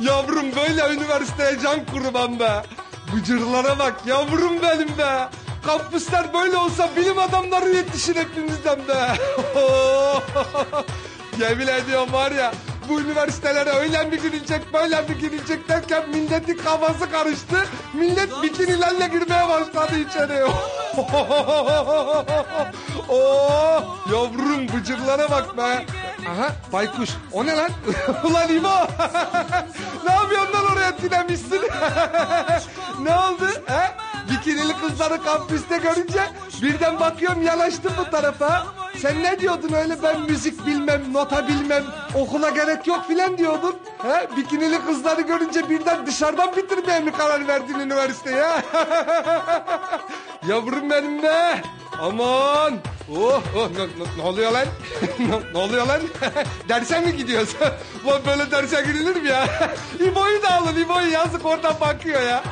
Yavrum böyle üniversiteye can kurban be. Bıcırlara bak yavrum benim be. Kampüsler böyle olsa bilim adamları yetişir hepimizden be. Yemin ediyorum var ya bu üniversitelere öyle bir girilecek böyle bir girilecek derken milletin kafası karıştı. Millet bikinilerle girmeye başladı içeri. Oo, yavrum bıcırlara bak be. Aha baykuş o ne lan? Ulan İbo. Ne oldu? He? Bikinili kızları kampüste görünce birden bakıyorum yanaştım bu tarafa. Sen ne diyordun öyle ben müzik bilmem, nota bilmem, okula gerek yok filan diyordun. He? Bikinili kızları görünce birden dışarıdan bitirmeye mi karar verdin üniversiteye? Yavrum benim be. Aman. Oh, oh ne, ne- ne oluyor lan? ne, ne oluyor lan? Derse mi gidiyorsun? Ulan böyle derse girilir mi ya? İbo'yu alın, İbo'yu yazık oradan bakıyor ya.